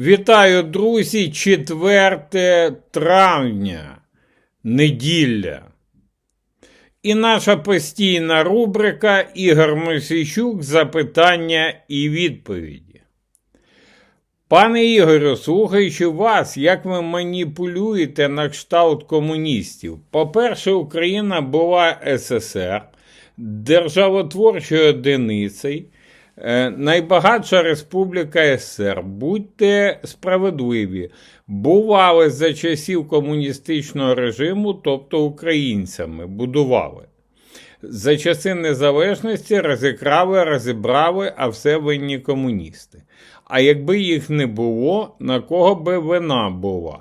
Вітаю, друзі! 4 травня, неділя. І наша постійна рубрика Ігор Мосійчук Запитання і відповіді. Пане Ігорю, слухаючи вас, як ви маніпулюєте на кшталт комуністів. По-перше, Україна була СССР, державотворчою одиницею. Е, Найбагатша республіка СССР. Будьте справедливі. Бували за часів комуністичного режиму, тобто українцями, будували. За часи незалежності розікрали, розібрали, а все винні комуністи. А якби їх не було, на кого би вина була?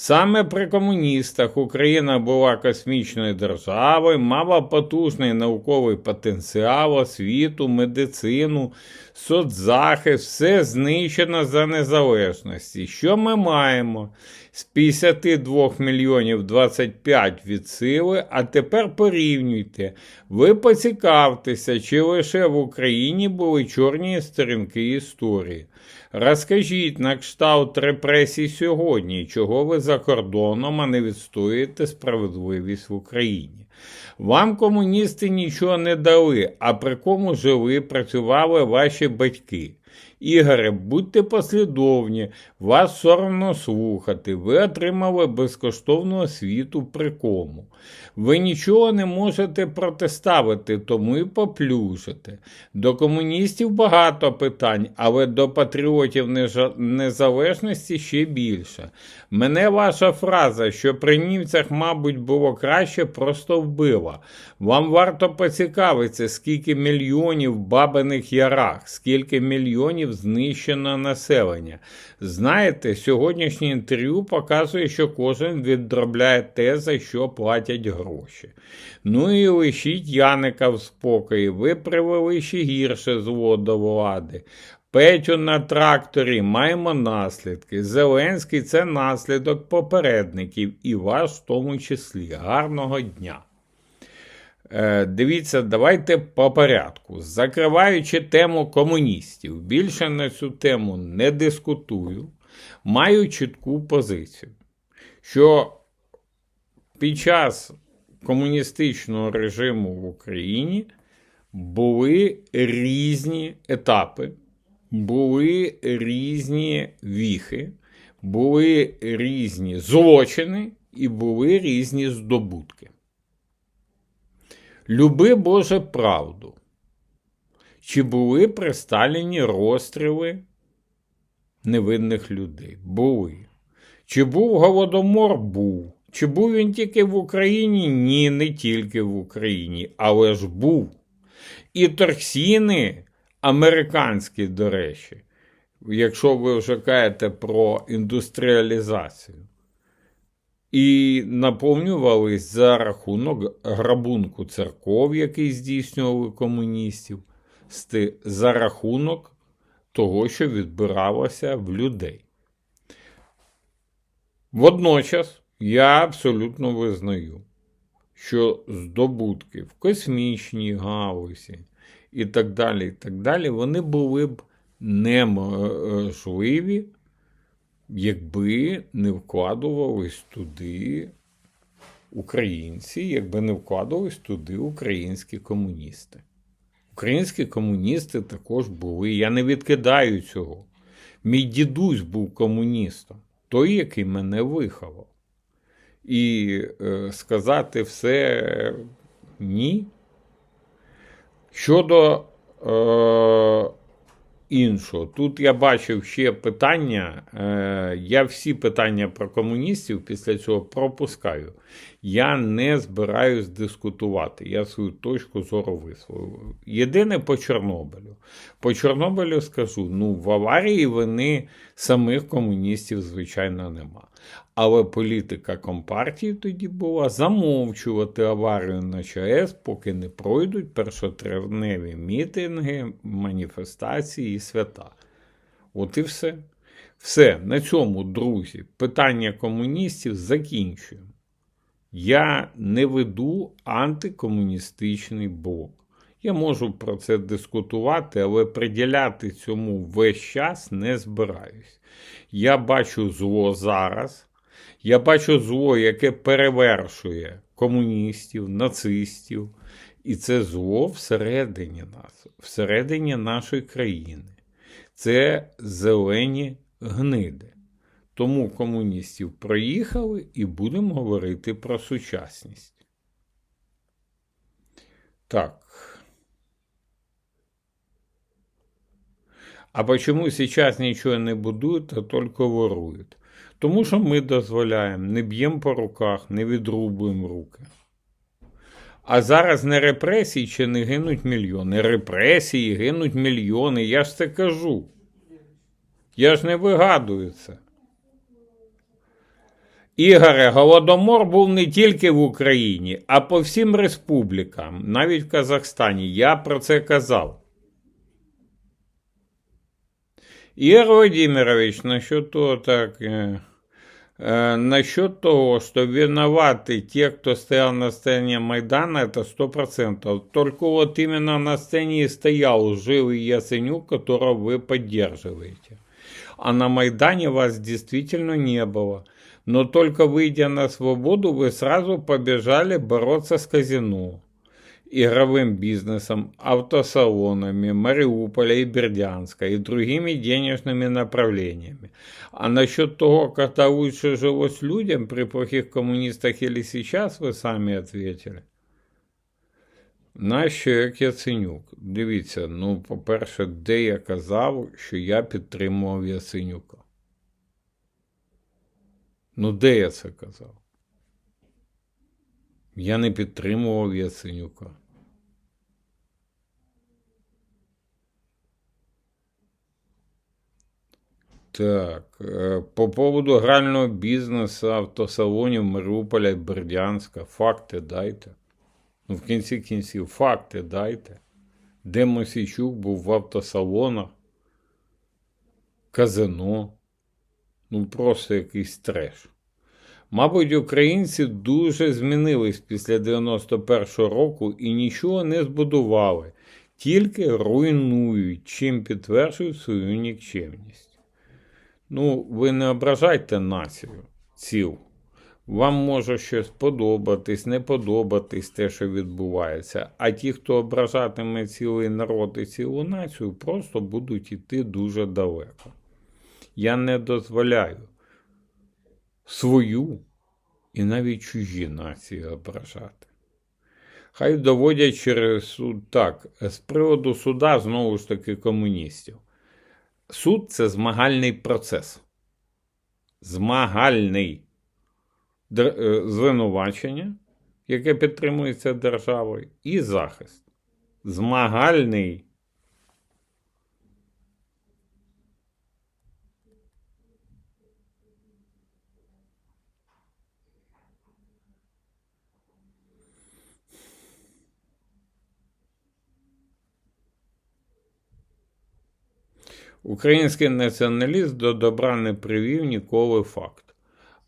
Саме при комуністах Україна була космічною державою, мала потужний науковий потенціал, освіту, медицину, соцзахист, все знищено за незалежності. Що ми маємо? З 52 мільйонів 25 від сили, а тепер порівнюйте. Ви поцікавтеся, чи лише в Україні були чорні сторінки історії. Розкажіть на кшталт репресій сьогодні, чого ви за кордоном, а не відстоюєте справедливість в Україні. Вам комуністи нічого не дали, а при кому жили, працювали ваші батьки. Ігоре, будьте послідовні, вас соромно слухати, ви отримали безкоштовну освіту при кому. Ви нічого не можете протиставити, тому і поплюжите. До комуністів багато питань, але до патріотів незалежності ще більше. Мене ваша фраза, що при німцях, мабуть, було краще, просто вбила. Вам варто поцікавитися, скільки мільйонів бабиних ярах, скільки мільйонів знищено населення. Знаєте, сьогоднішнє інтерв'ю показує, що кожен відробляє те, за що платять гроші. Ну і лишіть Яника в спокої, ви привели ще гірше зло до влади. Петю на тракторі маємо наслідки. Зеленський це наслідок попередників і ваш в тому числі. Гарного дня. Е, дивіться, давайте по порядку. Закриваючи тему комуністів, більше на цю тему не дискутую. Маю чітку позицію, що під час комуністичного режиму в Україні були різні етапи, були різні віхи, були різні злочини і були різні здобутки. Люби Боже правду. Чи були при Сталіні розстріли невинних людей? Були. Чи був голодомор? Був. Чи був він тільки в Україні? Ні, не тільки в Україні, але ж був. І торксіни американські, до речі, якщо ви вже кажете про індустріалізацію і наповнювались за рахунок грабунку церков, який здійснювали комуністів, за рахунок того, що відбиралося в людей. Водночас я абсолютно визнаю, що здобутки в космічній галузі і так далі, і так далі, вони були б неможливі, якби не вкладувались туди українці, якби не вкладувались туди українські комуністи. Українські комуністи також були. Я не відкидаю цього. Мій дідусь був комуністом, той, який мене виховав. І е, сказати все ні. Щодо е, іншого, тут я бачив ще питання. Е, я всі питання про комуністів після цього пропускаю. Я не збираюсь дискутувати. Я свою точку зору висловив. Єдине по Чорнобилю. По Чорнобилю скажу: ну, в аварії вини самих комуністів, звичайно, нема. Але політика компартії тоді була замовчувати аварію на ЧАЕС, поки не пройдуть першотравневі мітинги, маніфестації і свята. От і все. Все, на цьому, друзі, питання комуністів закінчуємо. Я не веду антикомуністичний блок. Я можу про це дискутувати, але приділяти цьому весь час не збираюсь. Я бачу зло зараз. Я бачу зло, яке перевершує комуністів, нацистів. І це зло всередині нас, всередині нашої країни. Це зелені гниди. Тому комуністів проїхали і будемо говорити про сучасність. Так. А почему сейчас нічого не будують, а тільки ворують? Тому що ми дозволяємо, не б'ємо по руках, не відрубуємо руки. А зараз не репресії чи не гинуть мільйони. Репресії гинуть мільйони. Я ж це кажу. Я ж не вигадую це. Ігоре, Голодомор був не тільки в Україні, а по всім республікам, навіть в Казахстані. Я про це казав. Ігор Владимирович, насчет того так. Э, э, насчет того, что виноваты те, кто стоял на сцене Майдана, это сто процентов. Только вот именно на сцене и стоял живый Яценюк, которого вы поддерживаете. А на Майдане вас действительно не было. Но только выйдя на свободу, вы сразу побежали бороться с казино, игровым бизнесом, автосалонами Мариуполя и Бердянска и другими денежными направлениями. А насчет того, когда лучше жилось людям при плохих коммунистах или сейчас, вы сами ответили. Нащо як Яценюк? Дивіться, ну, по-перше, де я казав, що я підтримував Яценюка. Ну, де я це казав? Я не підтримував Яценюка. Так, е, по поводу грального бізнесу, автосалонів Маріуполя і Бердянська. Факти дайте. Ну, в кінці кінців, факти дайте. Де Мосійчук був в автосалонах, казино. Ну, просто якийсь треш. Мабуть, українці дуже змінились після 91-го року і нічого не збудували, тільки руйнують, чим підтверджують свою нікчемність. Ну, ви не ображайте націю, ціл. Вам може щось подобатись, не подобатись те, що відбувається. А ті, хто ображатиме цілий народ і цілу націю, просто будуть йти дуже далеко. Я не дозволяю свою і навіть чужі нації ображати. Хай доводять через суд так, з приводу суда, знову ж таки, комуністів. Суд це змагальний процес. Змагальний е, звинувачення, яке підтримується державою, і захист. Змагальний Український націоналіст до добра не привів ніколи факт.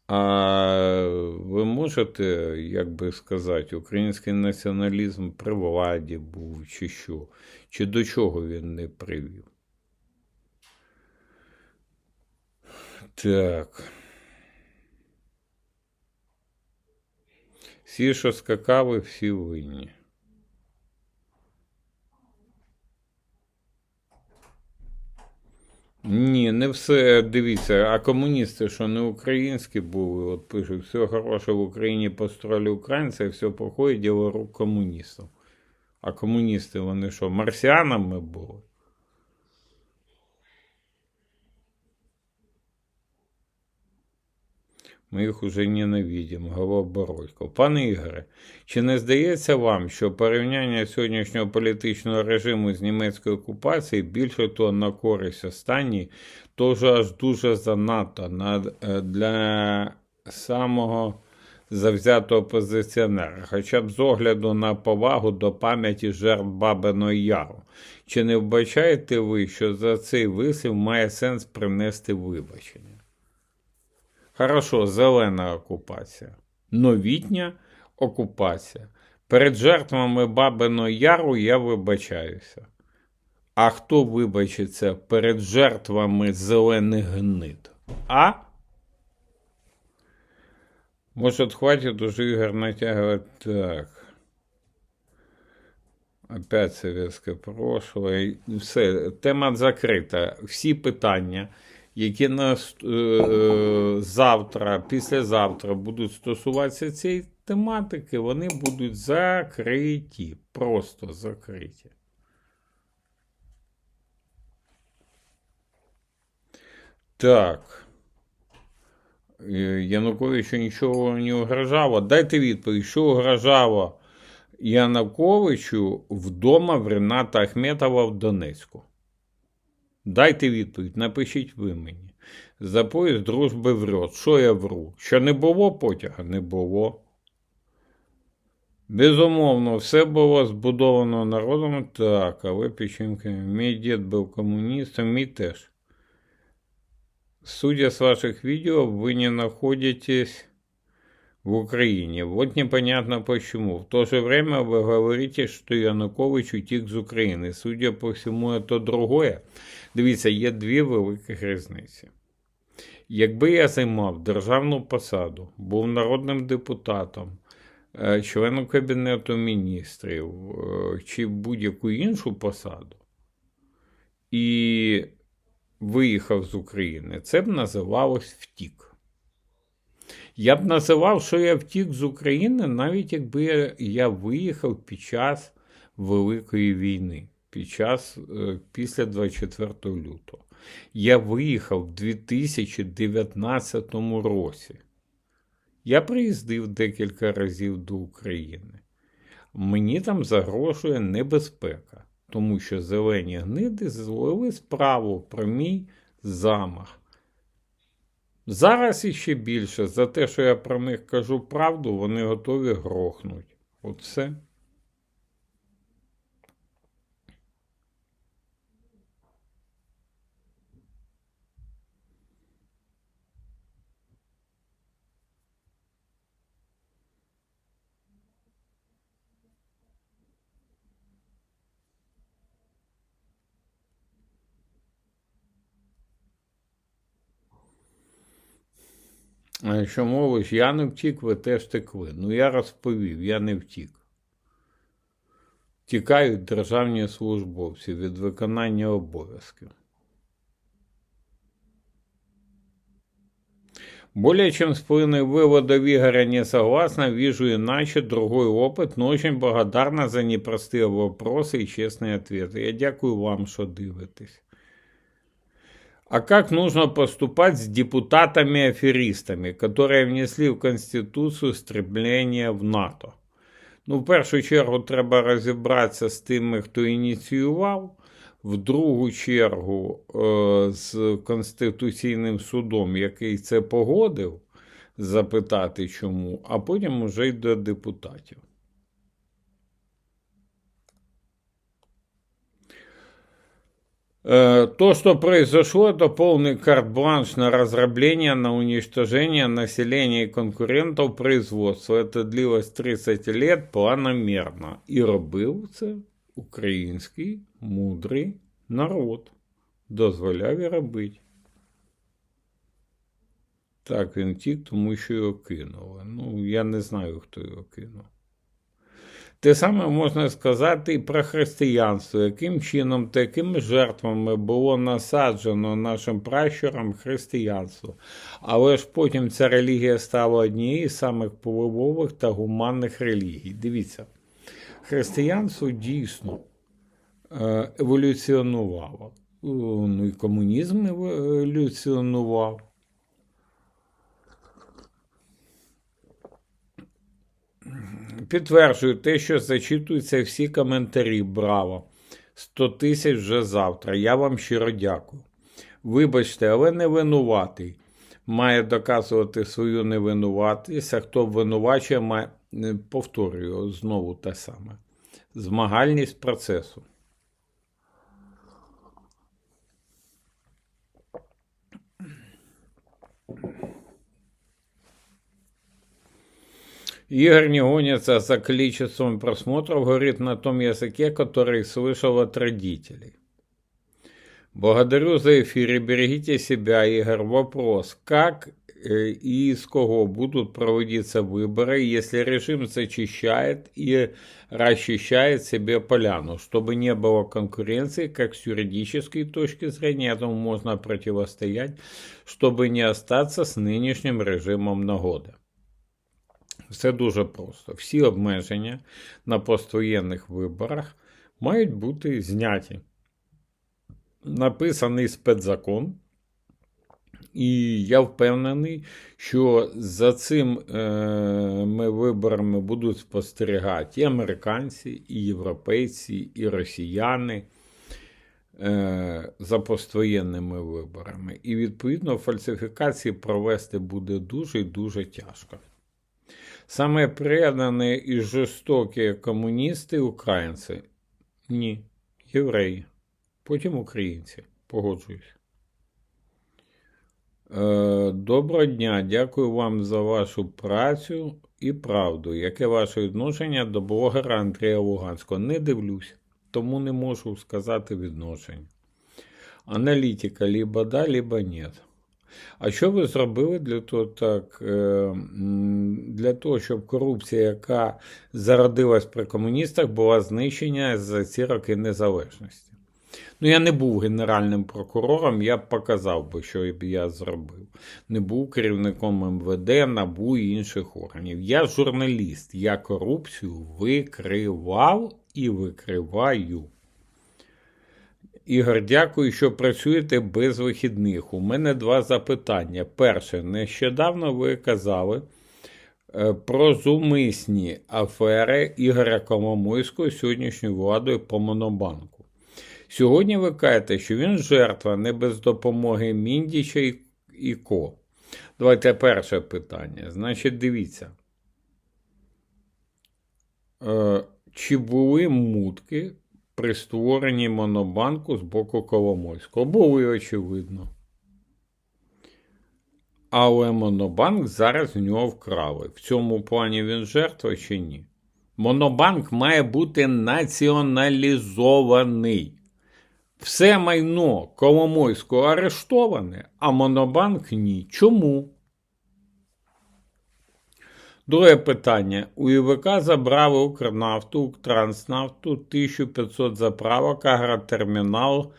А ви можете, як би сказати, український націоналізм при владі був, чи що? Чи до чого він не привів? Так. Всі, що скакали, всі винні. Ні, не все дивіться, а комуністи, що не українські були, от пишуть, все хороше в Україні построїли українці, все проходить діло рук комуністів. А комуністи вони що, марсіанами були? Ми їх уже ненавидимо, Голобородько. Пане Ігоре, чи не здається вам, що порівняння сьогоднішнього політичного режиму з німецькою окупацією більше то на користь останній, тож аж дуже занадто е, для самого завзятого опозиціонера, хоча б з огляду на повагу до пам'яті жертв Бабиного Яру? Чи не вбачаєте ви, що за цей вислів має сенс принести вибачення? Хорошо, зелена окупація, новітня окупація. Перед жертвами Бабиного Яру я вибачаюся. А хто вибачиться перед жертвами зелених гнид? А? Может, хватит уже игр натягивать так. Опять советське прошлое. Все, тема закрита. Всі питання, які нас е, завтра, післязавтра будуть стосуватися цієї тематики, вони будуть закриті. Просто закриті. Так. Е, Януковичу нічого не угрожало. Дайте відповідь, що угрожало Януковичу вдома в Рената Ахметова в Донецьку. Дайте відповідь, напишіть ви мені. За поїзд дружби врет. Що я вру? Що не було потяга? Не було. Безумовно, все було збудовано народом. Так, але печенька. Мій дід був комуністом, мій теж. Судя с ваших видео, вы не находитесь в Украине. Вот непонятно почему. В то же время вы говорите, что Янукович утік з України. Судя по всьому, это другое. Дивіться, є дві великих різниці. Якби я займав державну посаду, був народним депутатом, е, членом Кабінету міністрів е, чи будь-яку іншу посаду, і виїхав з України, це б називалось втік. Я б називав, що я втік з України, навіть якби я, виїхав під час Великої війни, під час е, після 24 лютого. Я виїхав в 2019 році. Я приїздив декілька разів до України. Мені там загрожує небезпека тому що зелені гниди зловили справу про мій замах. Зараз іще більше за те, що я про них кажу правду, вони готові грохнуть. От все. А якщо мовиш, я не втік, ви теж текли. Ну, я розповів, я не втік. Тікають державні службовці від виконання обов'язків. Более чем с половиной выводов Игоря не согласна, вижу иначе другой опыт, но очень благодарна за непростые вопросы и честные ответы. Я дякую вам, що дивитесь. А как нужно поступать с депутатами-аферистами, которые внесли в Конституцію стремлення в НАТО? Ну, в першу чергу, треба розібратися з тими, хто ініціював, в другу чергу е, з Конституційним судом, який це погодив, запитати чому, а потім уже й до депутатів. то, что произошло, это полный карт-бланш на разрабление, на уничтожение населения и конкурентов производства. Это длилось 30 лет планомерно. І робив це український мудрий народ. Дозволяв і робити. Так, він тік, тому що його кинули. Ну, я не знаю, хто його кинув. Те саме можна сказати і про християнство, яким чином, такими жертвами було насаджено нашим пращурам християнство. Але ж потім ця релігія стала однією з самих впливових та гуманних релігій. Дивіться, християнство дійсно е, еволюціонувало. Ну і комунізм еволюціонував. Підтверджую те, що зачитуються всі коментарі. Браво! 100 тисяч вже завтра. Я вам щиро дякую. Вибачте, але не винуватий. Має доказувати свою невинуватість, а хто винувачує, має повторюю знову те саме. Змагальність процесу. Игорь не гонится за количеством просмотров, говорит на том языке, который слышал от родителей. Благодарю за эфир и берегите себя, Игорь. Вопрос, как э, и из кого будут проводиться выборы, если режим зачищает и расчищает себе поляну, чтобы не было конкуренции, как с юридической точки зрения, этому можно противостоять, чтобы не остаться с нинішнім режимом нагоди. Все дуже просто. Всі обмеження на поствоєнних виборах мають бути зняті. Написаний спецзакон, і я впевнений, що за цими виборами будуть спостерігати і американці, і європейці, і росіяни е, за поствоєнними виборами. І, відповідно, фальсифікації провести буде дуже і дуже тяжко. Саме предані і жорстокі комуністи українці? Ні, євреї. Потім українці. Погоджуюсь. Е, Доброго дня, дякую вам за вашу працю і правду. Яке ваше відношення до блогера Андрія Луганського? Не дивлюсь, тому не можу сказати відношення. Аналітика либо да, либо нет. А що ви зробили для того, так, е, для того, щоб корупція, яка зародилась при комуністах, була знищена за ці роки незалежності? Ну, я не був генеральним прокурором, я б показав би, що я зробив. Не був керівником МВД, НАБУ і інших органів. Я журналіст, я корупцію викривав і викриваю. Ігор, дякую, що працюєте без вихідних. У мене два запитання. Перше, нещодавно ви казали е, про зумисні афери Ігоря Коломойського сьогоднішньою владою по Монобанку. Сьогодні ви кажете, що він жертва не без допомоги Міндіча і, і Ко. Давайте перше питання. Значить, дивіться. Е, чи були мутки при створенні Монобанку з боку Коломойського? Були, очевидно. Але Монобанк зараз в нього вкрали. В цьому плані він жертва чи ні? Монобанк має бути націоналізований. Все майно Коломойського арештоване, а Монобанк ні. Чому? Друге питання. У ІВК забрали Укрнафту, Укртранснафту, 1500 заправок, агротермінал,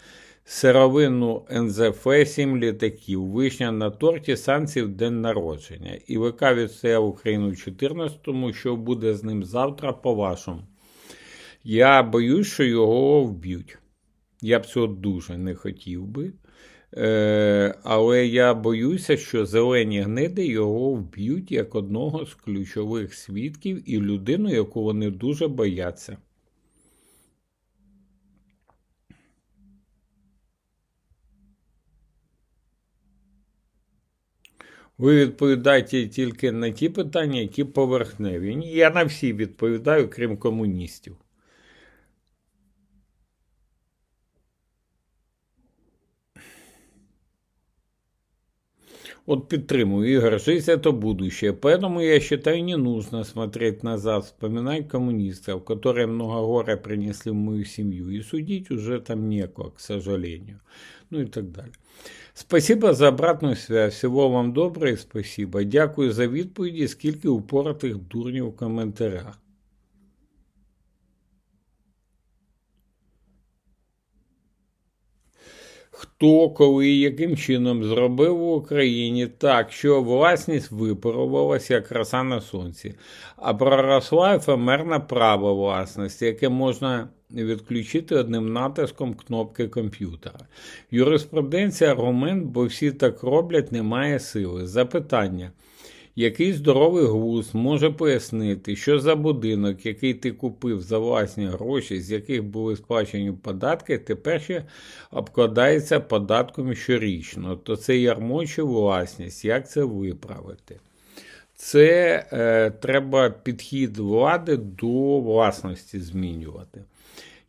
сировину НЗФ, 7 літаків, вишня на торті, санкції в день народження. ІВК відстояв Україну в 14-му, що буде з ним завтра, по-вашому. Я боюсь, що його вб'ють. Я б цього дуже не хотів би. Е, але я боюся, що зелені гниди його вб'ють як одного з ключових свідків і людину, яку вони дуже бояться. Ви відповідаєте тільки на ті питання, які поверхневі. Я на всі відповідаю, крім комуністів. Вот підтримую, Игорь, жизнь это будущее. Поэтому я считаю, не нужно смотреть назад, вспоминать коммунистов, которые много горя принесли в мою семью. И судить уже там некого, к сожалению. Ну и так далее. Спасибо за обратную связь. Всего вам доброго і спасибо. Дякую за відповіді, скільки упоротих дурнів в коментарях. Хто, коли і яким чином зробив в Україні так, що власність випарувалася як краса на сонці, а проросла ефемерне право власності, яке можна відключити одним натиском кнопки комп'ютера. Юриспруденція аргумент, бо всі так роблять, немає сили. Запитання. Який здоровий глузд може пояснити, що за будинок, який ти купив за власні гроші, з яких були сплачені податки, тепер ще обкладається податком щорічно, то це ярмо чи власність, як це виправити? Це е, треба підхід влади до власності змінювати.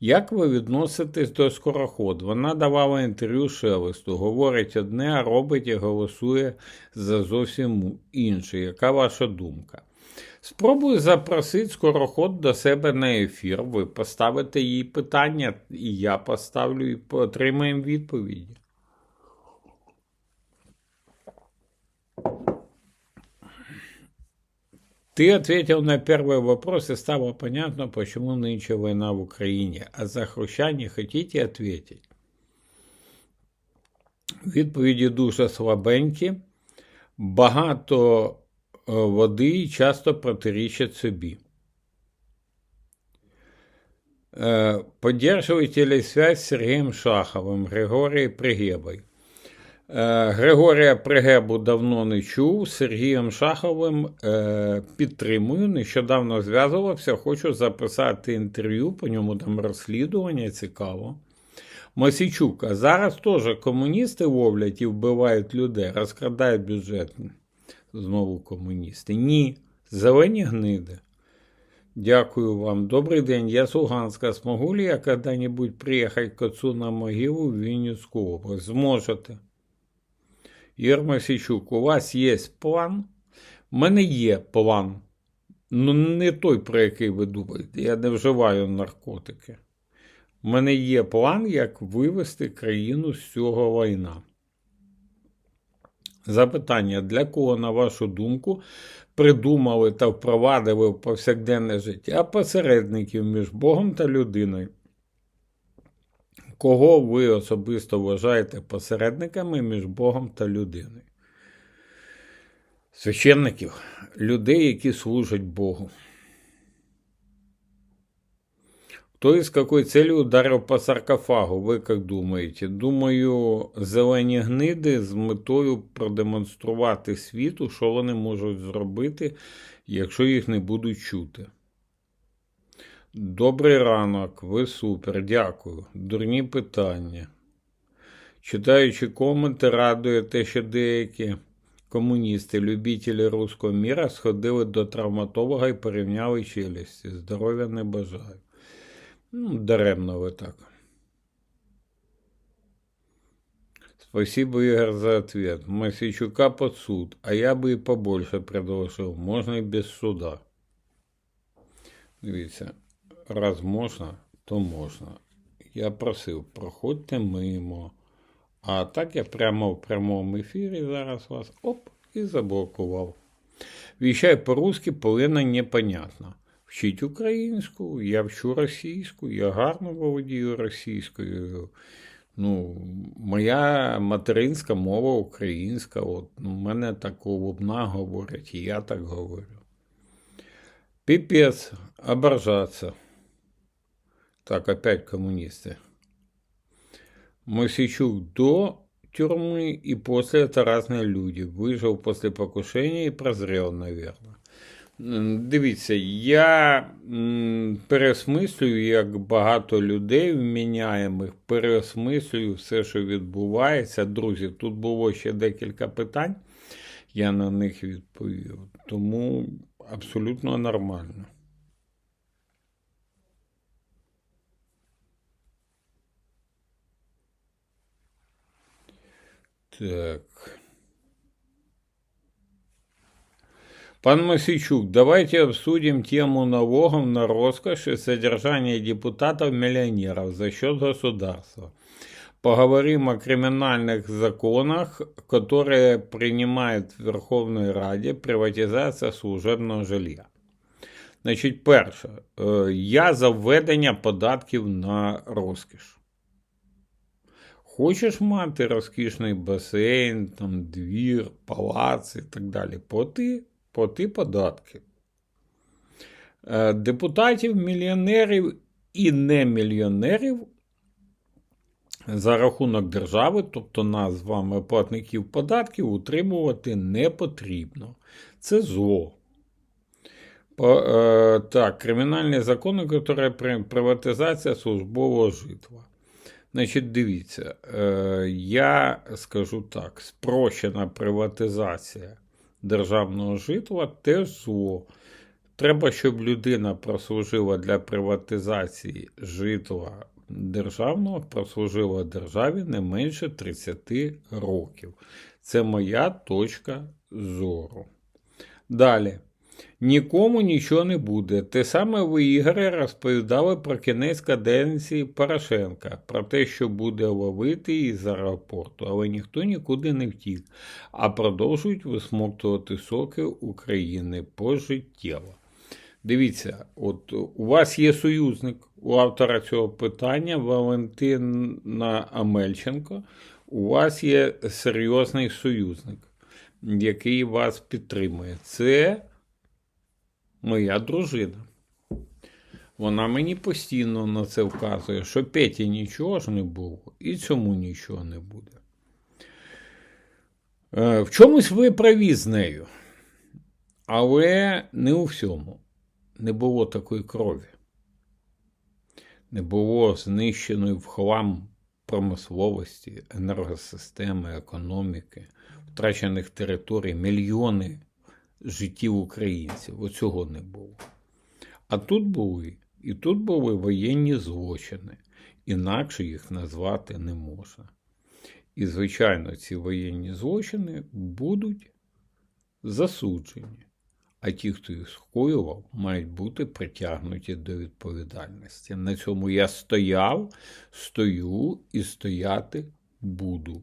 Як ви відноситесь до скороход? Вона давала інтерв'ю Шелесту, говорить одне, а робить і голосує за зовсім інше. Яка ваша думка? Спробую запросити скороход до себе на ефір. Ви поставите їй питання, і я поставлю, і отримаємо відповіді. Ты ответил на первый вопрос, и стало понятно, почему нынче война в Украине. А за Хруща не хотите ответить? Відповіді дуже слабенькі, багато е, води і часто протирічать собі. Е, Поддерживаете ли связь с Сергеем Шаховым, Григорієм Пригебой? Е, Григорія Пригебу давно не чув. з Сергієм Шаховим е, підтримую. Нещодавно зв'язувався. Хочу записати інтерв'ю, по ньому там розслідування цікаво. Мосійчук, а зараз теж комуністи ловлять і вбивають людей, розкрадають бюджет. Знову комуністи. Ні, зелені гниди. Дякую вам. Добрий день, я с Луганска. Смогу ли я когда-нибудь приехать к отцу на могилу в Вінницьку область? Зможете. Ігор Масійчук, у вас є план? У мене є план. Ну, не той, про який ви думаєте. Я не вживаю наркотики. У мене є план, як вивести країну з цього війна. Запитання: для кого, на вашу думку, придумали та впровадили в повсякденне життя посередників між Богом та людиною? Кого ви особисто вважаєте посередниками між Богом та людиною? Священників, людей, які служать Богу. Кто и с какой целью по саркофагу? Ви як думаєте? Думаю, зелені гниди з метою продемонструвати світу, що вони можуть зробити, якщо їх не будуть чути. Добрий ранок, ви супер, дякую. Дурні питання. Читаючи коменти, радує те, що деякі комуністи, любителі руського міра сходили до травматолога і порівняли челюсті. Здоров'я не бажаю. Ну, даремно ви так. Спасибо, Игорь, за ответ. Масичука под суд, а я бы и побольше предложил. Можно и без суда. Дивіться, раз можна, то можна. Я просив, проходьте мимо. А так я прямо в прямому ефірі зараз вас оп і заблокував. Віщай по-русски повинно непонятно. Вчіть українську, я вчу російську, я гарно володію російською. Ну, моя материнська мова українська. От, ну, мене так лубна говорять, і я так говорю. Пипец, оборжаться. Так, опять коммунисты. Мосичук до тюрьмы и после это разные люди. Выжил после покушения и прозрел, наверное. М, Дивіться, я м, пересмислюю, як багато людей вміняємих, переосмислюю все, що відбувається. Друзі, тут було ще декілька питань, я на них відповів. Тому абсолютно нормально. Так. Пан Масичук, давайте обсудим тему налогов на роскошь и содержание депутатов-миллионеров за счет государства. Поговорим о криминальных законах, которые принимает в Верховной Раді приватизація служебного жилья. Значить, перше, е, я за введення податків на розкіш. Хочеш мати розкішний басейн, там, двір, палац і так далі. Плати, плати податки. Е, Депутатів, мільйонерів і немільйонерів за рахунок держави, тобто нас з вами платників податків, утримувати не потрібно. Це зло. По, е, так, кримінальні закони, які приватизація службового житла. Значить, дивіться, е, я скажу так: спрощена приватизація державного житла теж зло. Треба, щоб людина прослужила для приватизації житла державного, прослужила державі не менше 30 років. Це моя точка зору. Далі. Нікому нічого не буде. Те саме ви, Ігоре, розповідали про кінець каденції Порошенка, про те, що буде ловити із аеропорту, але ніхто нікуди не втік, а продовжують висмоктувати соки України пожиттєво. Дивіться, от у вас є союзник у автора цього питання Валентина Амельченко. У вас є серйозний союзник, який вас підтримує. Це моя дружина. Вона мені постійно на це вказує, що Петі нічого ж не було, і цьому нічого не буде. Е, В чомусь ви праві з нею, але не у всьому. Не було такої крові. Не було знищеної в хлам промисловості, енергосистеми, економіки, втрачених територій, мільйони життів українців. Оцього не було. А тут були, і тут були воєнні злочини. Інакше їх назвати не можна. І, звичайно, ці воєнні злочини будуть засуджені. А ті, хто їх скоював, мають бути притягнуті до відповідальності. На цьому я стояв, стою і стояти буду.